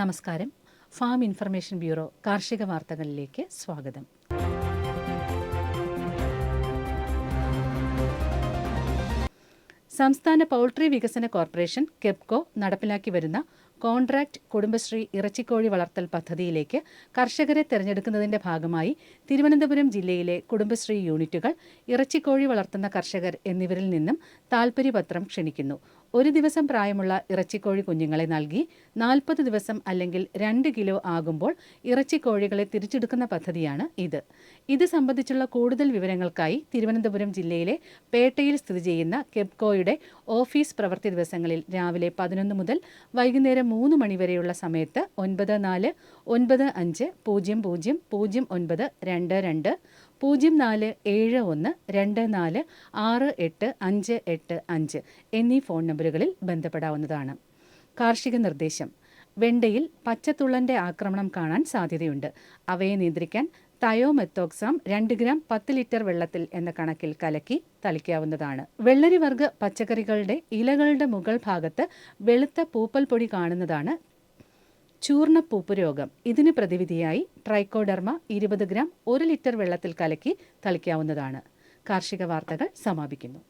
നമസ്കാരം. Farm information bureau കാർഷിക വാർത്തകളിലേക്ക് സ്വാഗതം. സംസ്ഥാന പൗൾട്രി വികസന കോർപ്പറേഷൻ കെപ്കോ നടപ്പിലാക്കി വരുന്ന കോൺട്രാക്ട് കുടുംബശ്രീ ഇറച്ചിക്കോഴി വളർത്തൽ പദ്ധതിയിലേക്ക് കർഷകരെ തെരഞ്ഞെടുക്കുന്നതിന്റെ ഭാഗമായി തിരുവനന്തപുരം ജില്ലയിലെ കുടുംബശ്രീ യൂണിറ്റുകൾ ഇറച്ചിക്കോഴി വളർത്തുന്ന കർഷകർ എന്നിവരിൽ നിന്നും താൽപര്യപത്രം ക്ഷണിക്കുന്നു. ഒരു ദിവസം പ്രായമുള്ള ഇറച്ചിക്കോഴി കുഞ്ഞുങ്ങളെ നൽകി നാൽപ്പത് ദിവസം അല്ലെങ്കിൽ രണ്ട് കിലോ ആകുമ്പോൾ ഇറച്ചിക്കോഴികളെ തിരിച്ചെടുക്കുന്ന പദ്ധതിയാണ് ഇത്. ഇത് സംബന്ധിച്ചുള്ള കൂടുതൽ വിവരങ്ങൾക്കായി തിരുവനന്തപുരം ജില്ലയിലെ പേട്ടയിൽ സ്ഥിതി ചെയ്യുന്ന കെപ്കോയുടെ ഓഫീസ് പ്രവൃത്തി ദിവസങ്ങളിൽ രാവിലെ പതിനൊന്ന് മുതൽ വൈകുന്നേരം മൂന്ന് മണിവരെയുള്ള സമയത്ത് ഒൻപത് നാല് ഒൻപത് അഞ്ച് പൂജ്യം പൂജ്യം പൂജ്യം ഒൻപത് രണ്ട് രണ്ട് പൂജ്യം നാല് ഏഴ് ഒന്ന് രണ്ട് നാല് ആറ് എട്ട് അഞ്ച് എട്ട് അഞ്ച് എന്നീ ഫോൺ നമ്പറുകളിൽ ബന്ധപ്പെടാവുന്നതാണ്. കാർഷിക നിർദ്ദേശം. വെണ്ടയിൽ പച്ചത്തുള്ളന്റെ ആക്രമണം കാണാൻ സാധ്യതയുണ്ട്. അവയെ നിയന്ത്രിക്കാൻ തയോമെത്തോക്സാം രണ്ട് ഗ്രാം പത്ത് ലിറ്റർ വെള്ളത്തിൽ എന്ന കണക്കിൽ കലക്കി തളിക്കാവുന്നതാണ്. വെള്ളരി വർഗ പച്ചക്കറികളുടെ ഇലകളുടെ മുകൾ ഭാഗത്ത് വെളുത്ത പൂപ്പൽ പൊടി കാണുന്നതാണ് ചൂർണപ്പൂപ്പ് രോഗം. ഇതിന് പ്രതിവിധിയായി ട്രൈക്കോഡർമ ഇരുപത് ഗ്രാം ഒരു ലിറ്റർ വെള്ളത്തിൽ കലക്കി തളിക്കാവുന്നതാണ്. കാർഷിക വാർത്തകൾ സമാപിക്കുന്നു.